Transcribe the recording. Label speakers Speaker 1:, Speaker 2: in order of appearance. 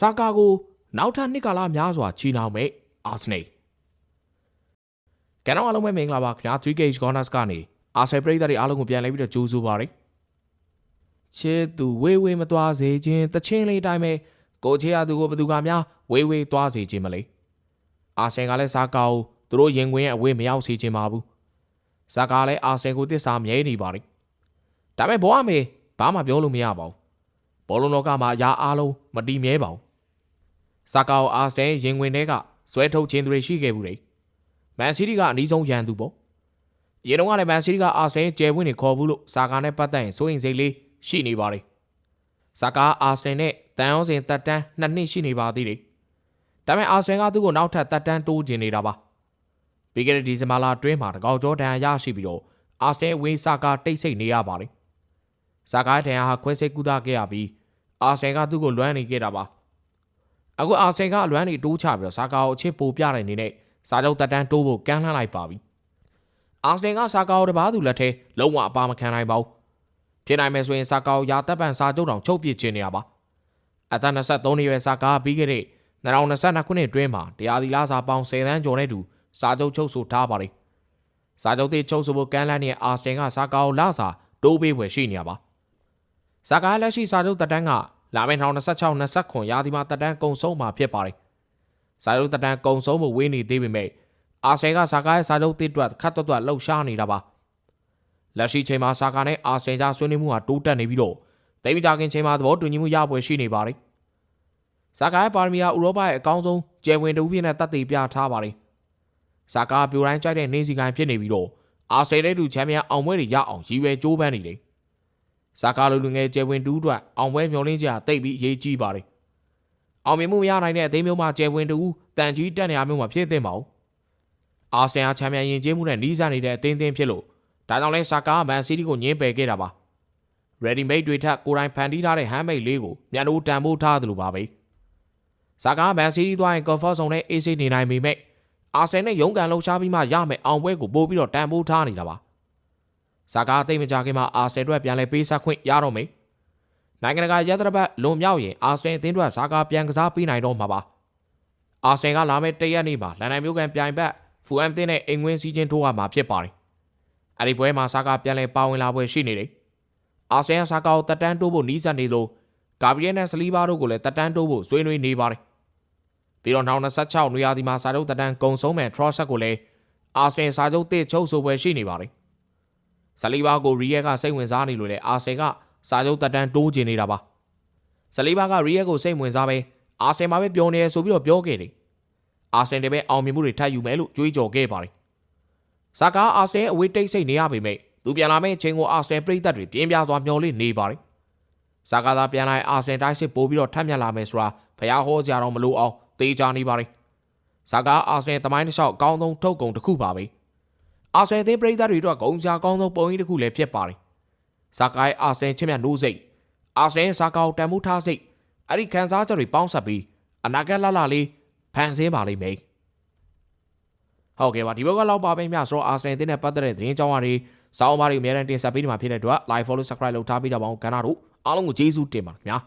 Speaker 1: ဆာကာကိုနောက်ထပ်နှစ်ကာလများစွာချီနှောင်မဲ့အာဆနယ်ကဲတော့အားလုံးပဲမင်္ဂလာပါခင်ဗျာ 3Gage Corners ကနေအာဆယ်ပရိသတ်တွေအားလုံးကိုပြန်လဲပြီးတော့ကြိုးဆိုပါရစေချစ်သူဝေးဝေးမသွားစေခြင်းတချင်းလေးတိုင်းပဲကိုချေရသူကိုဘသူကများဝေးဝေးသွားစေခြင်းမလေးအာဆင်ကလည်းဆာကာကိုသူတို့ရင်ခွင်ရဲ့အဝေးမရောက်စေခြင်းပါဘူးဆာကာလည်းအာဆင်ကိုတစ္ဆာမြဲနေပါလိဒါပေမဲ့ဘောအမေဘာမှပြောလို့မရပါဘူးဘောလုံးလောကမှာအရာအားလုံးမတည်မြဲပါဘူး ဆာကာကိုအာဆင်ရင်ခွင်ထဲကဆွဲထုတ်ခြင်းတွေရှိခဲ့ဘူးလေမန်စီးတီးကအနည်းဆုံးရန်သူပေါ့ရေတုံးကလည်းမန်စီးတီးကအာဆင်ကျယ်ဝင်းနေခေါ်ဘူးလို့ဆာကာနဲ့ပတ်သက်ရင်စိုးရင်စိတ်လေးရှိနေပါလေဆာကာအာဆင်နဲ့တန်အောင်စင်တက်တန်းနှစ်နှစ်ရှိနေပါသေးတယ်ဒါပေမဲ့အာဆင်ကသူ့ကိုနောက်ထပ်တက်တန်းတိုးကျင်နေတာပါပြီးခဲ့တဲ့ဒီဇင်ဘာလအတွင်းမှာတကောက်ကျော်ဒဏ်ရာရရှိပြီးတော့အာဆင်ဝေးဆာကာတိတ်ဆိတ်နေရပါလေဆာကာဒဏ်ရာဟာခွဲစိတ်ကူးသားခဲ့ရပြီးအာဆင်ကသူ့ကိုလွမ်းနေခဲ့တာပါ အခုအာဆင်ကအလွမ်းနေတိုးချပြီးတော့ဆာကာကိုအချစ်ပိုပြတဲ့အနေနဲ့စာချုပ်တက်တန်းတိုးဖို့ကမ်းလှမ်းလိုက်ပါပြီအာဆင်ကဆာကာကိုတပားသူလက်ထဲလုံးဝအပါမခံနိုင်ပါဘူးဖြစ်နိုင်မယ်ဆိုရင်ဆာကာကိုရာတပ်ပံစာချုပ်တောင်ချုပ်ပစ်ခြင်းနေရပါအသက်23နှစ်ရွယ်ဆာကာပြီးခဲ့တဲ့2022ခုနှစ်အတွင်းမှာတရားသီလစာပေါင်း10တန်းကျော်နဲ့တူစာချုပ်ချုပ်ဆိုထားပါလေစာချုပ်တိချုပ်ဆိုဖို့ကမ်းလှမ်းတဲ့အာစတင်ကဆာကာကိုလာစာတိုးပေးဖွယ်ရှိနေရပါဆာကာလက်ရှိစာချုပ်တက်တန်းက လာမယ့်2026 29ရာသီမှာတက်တန်းကုံဆုံးမှာဖြစ်ပါတယ်စာချုပ်တက်တန်းကုံဆုံးဖို့ဝေးနေသေးပေမဲ့အာစတင်ကဆာကာရဲ့စာချုပ်တိအတွက်ခတ်တွတ်တွတ်လှုပ်ရှားနေတာပါလက်ရှိချိန်မှာဆာကာနဲ့အာစတင်ကြားဆွေးနွေးမှုဟာတိုးတက်နေပြီးတော့တိတ်မကြခင်ချိန်မှာသဘောတူညီမှုရပွဲရှိနေပါတယ်။ဇာကာရဲ့ပါရမီဟာဥရောပရဲ့အကောင်းဆုံးကျယ်ဝင်တူဖြစ်တဲ့တပ်တွေပြထားပါတယ်။ဇာကာပြိုတိုင်းကြိုက်တဲ့နေစီကိုင်းဖြစ်နေပြီးတော့အာစတြေးလျတူချန်ပီယံအောင်ပွဲတွေရအောင်ရည်ရွယ်ကြိုးပမ်းနေတယ်။ ဇာကာလိုလူငယ်ကျယ်ဝင်တူအတွက်အောင်ပွဲမျှော်လင့်ကြတိတ်ပြီးအရေးကြီးပါတယ်။အောင်မြင်မှုမရနိုင်တဲ့အသိမျိုးမှာကျယ်ဝင်တူတန်ကြီးတက်နေရမျိုးမှာဖြစ်သင့်ပါဘူး။အာစတြေးလျချန်ပီယံရင်ကျေးမှုနဲ့နီးစပ်နေတဲ့အသင်းသင်းဖြစ်လို့ဒါကြောင့်လဲဇာကာကမန်စီးတီးကိုညှင်းပယ်ခဲ့တာပါ။ ready made တွေထက်ကိုယ်တိုင်ဖန်တီးထားတဲ့ handmade လေးကိုမြန်လို့တန်ဖိုးထားသလိုပါပဲ။ဇာကာမန်စီးတီးသွားရင် comfort zone နဲ့ AC နေနိုင်ပေမဲ့အာစတန်နဲ့ရုန်းကန်လှုပ်ရှားပြီးမှရမယ်အောင်ပွဲကိုပို့ပြီးတော့တန်ဖိုးထားနေတာပါ။ ဇာကာအသိမကြခင်မှာအာစတန်အတွက်ပြန်လဲပေးဆက်ခွင့်ရတော့မယ်။နိုင်ငံတကာရသရဘတ်လွန်မြောက်ရင်အာစတန်အသင်းအတွက်ဇာကာပြန်ကစားပေးနိုင်တော့မှာပါ။အာစတန်ကလာမယ့်တရက်နေ့မှာလန်ဒန်မြို့ကန်ပြိုင်ဘက်ဖူအမ်သင်းနဲ့အင်ငွင်းစီးချင်းထိုးရမှာဖြစ်ပါတယ်။အဲဒီပွဲမှာဇာကာပြန်လဲပါဝင်လာပွဲရှိနေတယ်။အာစတန်ဆာကာကိုတက်တန်းတိုးဖို့နီးစပ်နေလို့ဂါဘရီယယ်နဲ့ဆလီဘာတို့ကိုလည်းတက်တန်းတိုးဖို့ဆွေးနွေးနေပါတယ်။ပြီးတော့2026နွေရာသီမှာစာချုပ်တက်တန်းကုံဆုံးမဲ့ Trosset ကိုလည်းအာစတန်စာချုပ်တစ်ချုပ်ဆိုပွဲရှိနေပါတယ်။ ဆလီဘာကိုရီယက်ကစိတ်ဝင်စားနေလို့လေအာစတန်ကစာချုပ်တက်တန်းတိုးကျင်နေတာပါ။ဆလီဘာကရီယက်ကိုစိတ်ဝင်စားပဲအာစတန်မှာပဲပြောနေရဆိုပြီးတော့ပြောခဲ့တယ်။အာစတန်တည်းပဲအောင်မြင်မှုတွေထပ်ယူမယ်လို့ကြွေးကြော်ခဲ့ပါတယ်။ဆာကာအာစတန်အဝေးတိတ်ဆိတ်နေရပေမဲ့သူပြန်လာမယ့်အချိန်ကိုအာစတန်ပြည်သက်တွေပြင်းပြစွာမျှော်လင့်နေပါတယ်။ဇာကာသာပြန်လာအာစတန်တိုက်စစ်ပို့ပြီးတော့ထပ်မြက်လာမယ်ဆိုတာဖျားဟောကြတော့မလို့အောင်တေးချနေပါတယ်။ဇာကာအာစတန်တမိုင်းတစ်လျှောက်အကောင်းဆုံးထုတ်ကုန်တစ်ခုပါပဲ။ အာစတန်သင်းပြည်သက်တွေအတွက်ဂုံကြအကောင်းဆုံးပုံရိပ်တစ်ခုလည်းဖြစ်ပါတယ်။ဇာကာရဲ့အာစတန်ချစ်မြတ်နိုးစိတ်အာစတန်ဇာကာကိုတန်ဖိုးထားစိတ်အဲ့ဒီခံစားချက်တွေပေါင်းစပ်ပြီးအနာဂတ်လှလှလေးဖန်ဆင်းပါလိမ့်မယ်။ဟုတ်ကဲ့ပါဒီဘက်ကလောက်ပါပဲမြဆိုတော့အာစတန်တင်းနဲ့ပတ်သက်တဲ့သတင်းကြောင်းအရာတွေစောင်းပါတွေအများနဲ့တင်ဆက်ပေးနေမှာဖြစ်တဲ့အတွက် like follow subscribe လုပ်ထားပေးကြပါအောင်ကဏ္ဍတို့အားလုံးကိုကျေးဇူးတင်ပါတယ်ခင်ဗျာ